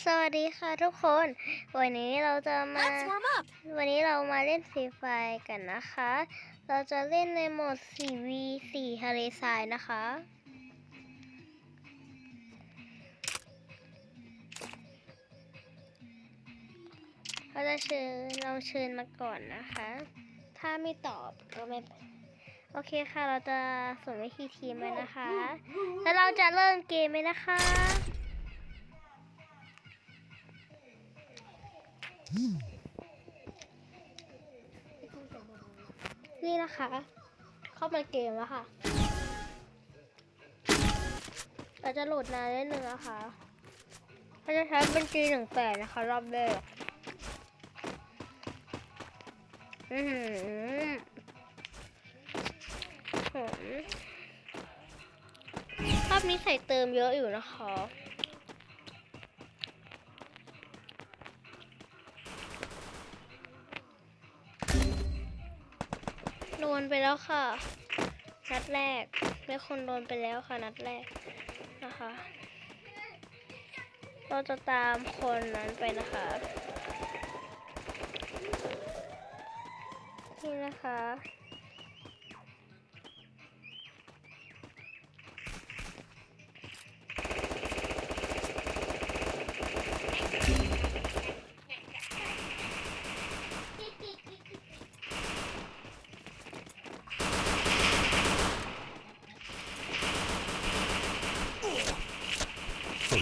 สวัสดีค่ะทุกคน วันนี้เราจะมา Let's warm up. วันนี้เรามาเล่นฟรีไฟกันนะคะ เราจะเล่นในโหมด 4v4 ทะเลทรายนะคะ เราจะเชิญเราเชิญมาก่อนนะคะ ถ้าไม่ตอบก็ไม่เป็นโอเคค่ะ เราจะส่งวิธีทีมไปนะคะ แล้วเราจะเริ่มเกมไหมนะคะ นี่นะคะ เข้ามาเกมแล้วค่ะเราจะโหลดนานนิดนึงนะคะเราจะใช้เป็น G18 นะคะ รอบแรกอือหือหอมรอบนี้ใส่เติมเยอะอยู่นะคะ นไปแล้วค่ะ นัดแรกมีคนโดนไปแล้วค่ะ นัดแรกนะคะ เราจะตามคนนั้นไปนะคะ นี่นะคะ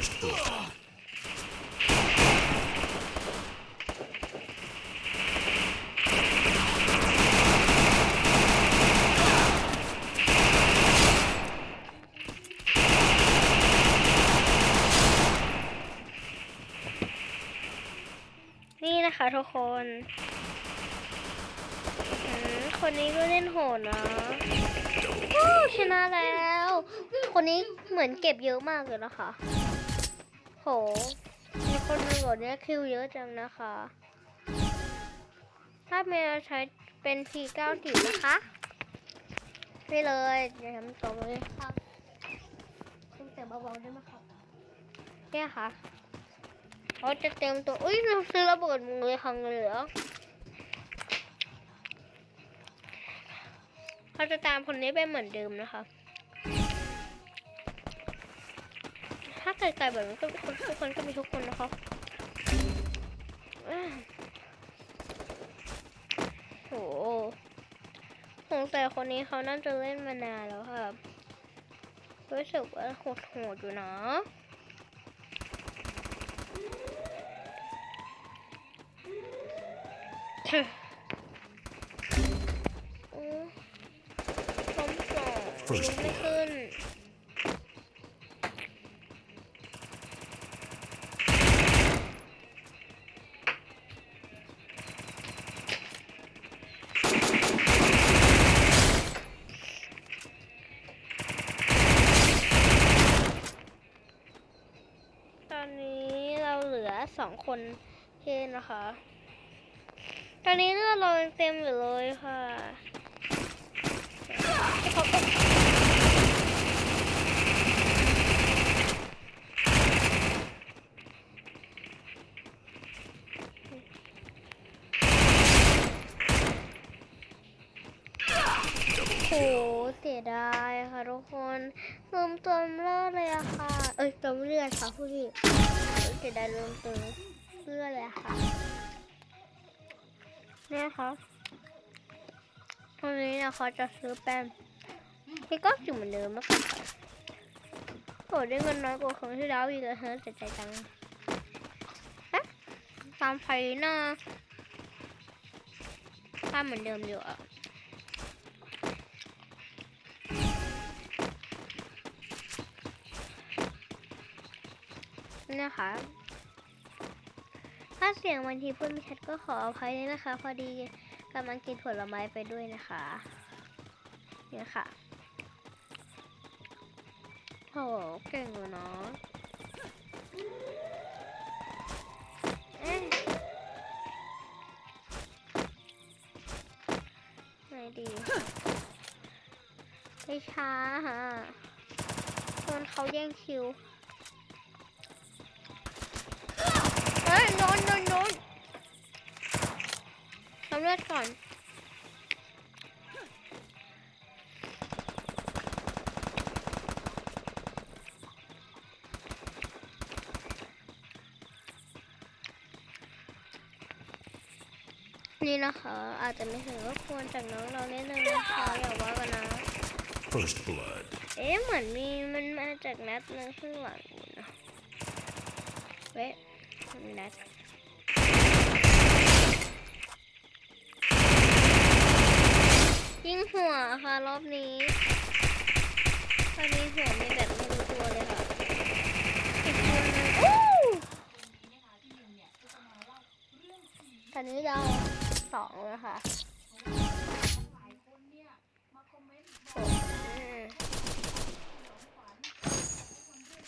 First blood. นี่นะคะทุกคนอืมคนนี้ก็เล่นโหดนะวู้ชนะแล้ว คนนี้เหมือนเก็บเยอะมากเลยนะคะโห มีคนมาบอกเนี่ยคิวเยอะจังนะคะ ถ้าเมลใช้เป็น P90 นะคะนี่เลยอย่าทำตรงเลยครับคุณเสียงเบาๆได้ไหมครับเนี่ยค่ะเขาจะเต็มตัว อุ้ยเราซื้อระเบิดมือหังเหลือเขาจะตามคนนี้ไปเหมือนเดิมนะคะาไกลๆแบบนี้ก็ทุกคนก็มีทุกคนนะคะอ่าโหสงสัยคนนี้เขาน่าจะเล่นมานานแล้วค่ะรู้สึกว่าโหดๆอยู่นะโอ้ผมสองไม่ขึ้น สองคนเท่นะคะ ตอนนี้เลือดเราเต็มอยู่เลยค่ะเขาโหเสียดายค่ะทุกคนลืมติมเลือดเลยอะค่ะ เอ้ยติมเลือดค่ะผู้ที่เสียดายลืมติมเลือดเลยอะค่ะเนี่ยครับตรงนี้นะเขาจะซื้อแป้งพี่ก็อยู่เหมือนเดิมแล้วกันค่ะโอ้ได้เงินน้อยกว่าครั้งที่แล้วอีกเลยเฮ้ยเสียใจจังฮะตามไฟหน้าตามเหมือนเดิมอยู่อะ นี่ยค่ะถ้าเสียงบางทีพูดไม่ชัดก็ขออภัยด้วยนะคะ พอดีกำลังกินผลไม้ไปด้วยนะคะเนี่ยค่ะโหเก่งอยู่เนาะไหนดีไม่ช้าฮะโดนเขาแย่งคิว เฮ้ยโดนโดนโดนทำเลือดก่อนนี่นะคะ อาจจะไม่ถึงว่าควรจากน้องเราเล่นเลยนะคะอย่าว่ากันนะ First blood เอ๊ะเหมือนมีมันมาจากนัดนึงข้างหลังนะเว้ นัดยิงหัวค่ะรอบนี้ตอนนี้หัวมีแบบไม่รู้ตัวเลยค่ะอีกตัวหนึงอู้ตอนนี้เราสองแล้วค่ะ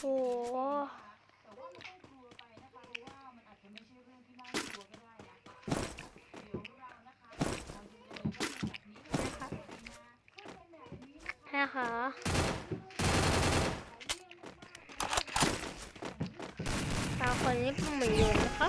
โอ้โห นะคะ ตาคนนี้เหมือนยืนนะคะ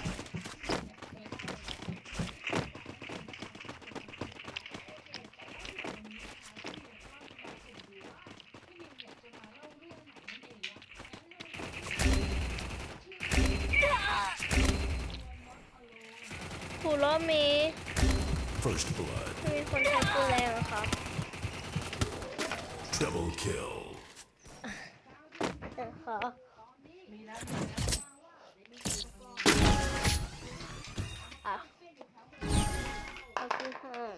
ผูล้อมี First blood. มีคนใช้ปืนแรงเหรอคะ Double kill. ขออะเอาที่ห้าม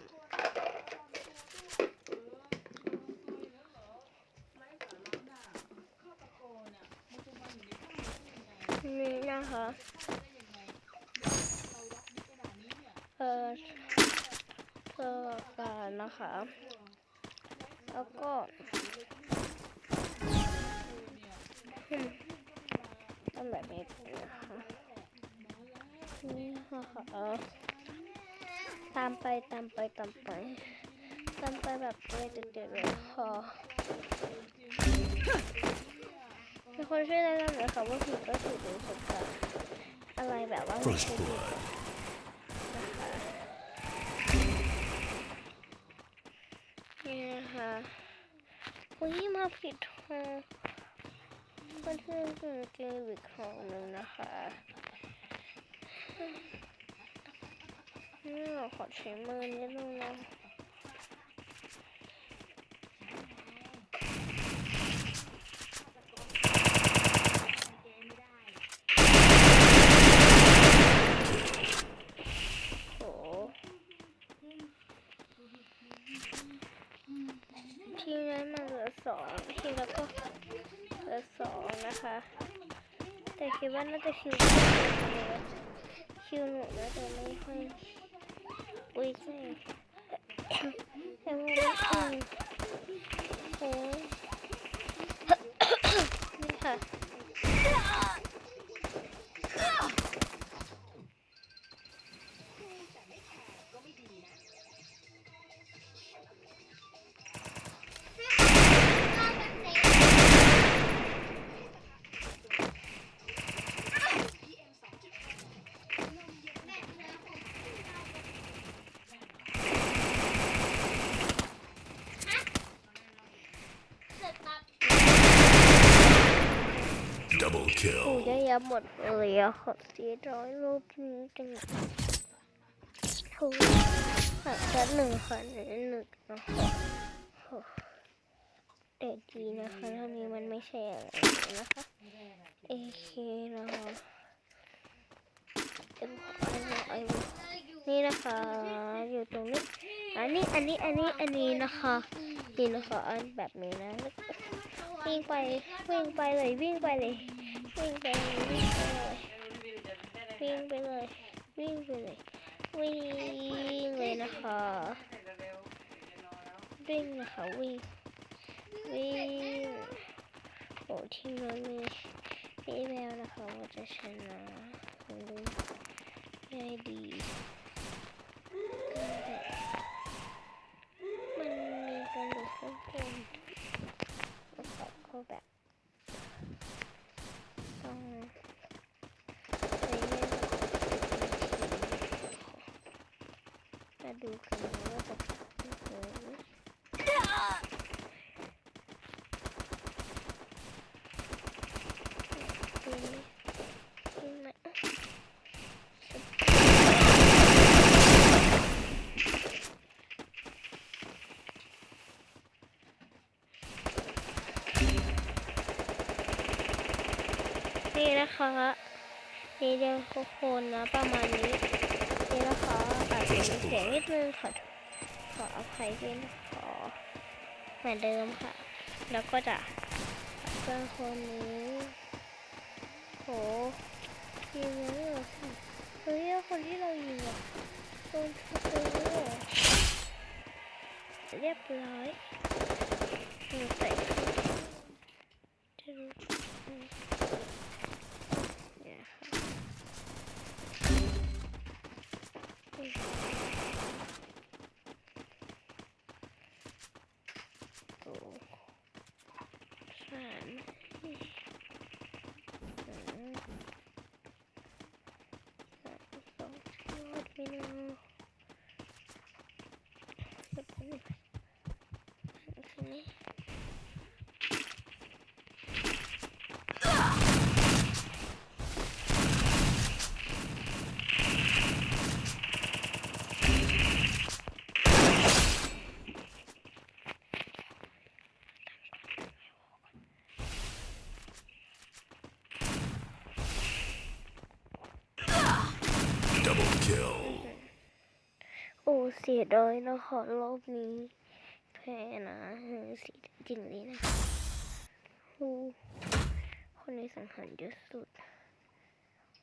นี่นะคะเออเออการนะคะ แล้วก็ ต้องแบบนี้นะคะนี่ค่ะตามไปตามไปตามไปตามไปแบบเลยเด็ดๆเลยค่ะมีคนช่วยแนะนำหน่อยค่ะว่าผิดก็ถูกหรือถูกค่ะอะไรแบบว่าไม่ First ใช่ผิด blood. นะคะนี่นะคะ อุ้ยมาผิดทางก็คือคือเกมอีกของหนึ่งนะคะนี่ขอใช้มือนิดนึงนะโอ้ทีนั้นมันเหลือสองทีแล้วก็เหลือสองนะคะ แต่คิดว่าน่าจะคิว Double โอ้ kill. ยได้ยับหมดเลยอะขอเสียร้อยรูปนี้จังถูกหักกันหนึ่งค่ะหนึ่งหนึ่งนะคะโอ้แต่ดีนะคะเท่านี้มันไม่ใช่อะไรนะคะเอเคนะคะเอ็มไอนี่นะคะ อยู่ตรงนี้ อันนี้อันนี้อันนี้อันนี้นะคะนี่นะคะอันแบบนี้นะ วิ่งไปวิ่งไปเลยวิ่งไปเลย วิ่งไปเลยวิ่งไปเลยวิ่งไปเลยวิ่งไปเลยวิ่งเลยนะคะวิ่งนะคะวิ่งวิ่งโอ้ทีมนั้นมีพี่แววนะคะว่าจะชนะผมดูง่ายดีกันแบบมันมีกันอยู่ข้างบนแล้วก็แบบต้องใช้เล่นมา ดูกันนะว่าจะโอ้โหอืมอืมนะนี่นะคะนี่เดียวทุกคนนะประมาณนี้ อาจจะมีเสียงนิดนึงขอขออภัยด้วยนะขอเหมือนเดิมค่ะ แล้วก็จะเพื่อนคนนี้โหยิงเลยเหรอคะเฮ้ยคนที่เรายิงอะโดนทุบเลยเรียบร้อยหนูใส่จะรู้ โอ้สามอืมสามสองยอดไปหนึ่งสุดท้ายทีนี้ Double kill. โอ้ เสียดายนะคะรอบนี้แพ้นะเสียจริงเลยนะคนนี้สังหารเยอะสุด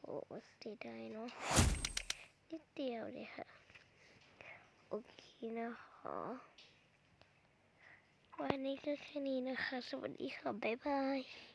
โอ้เสียดายเนาะนิดเดียวเลยค่ะ โอเคนะคะวันนี้ก็แค่นี้นะคะ สวัสดีค่ะ บ๊ายบาย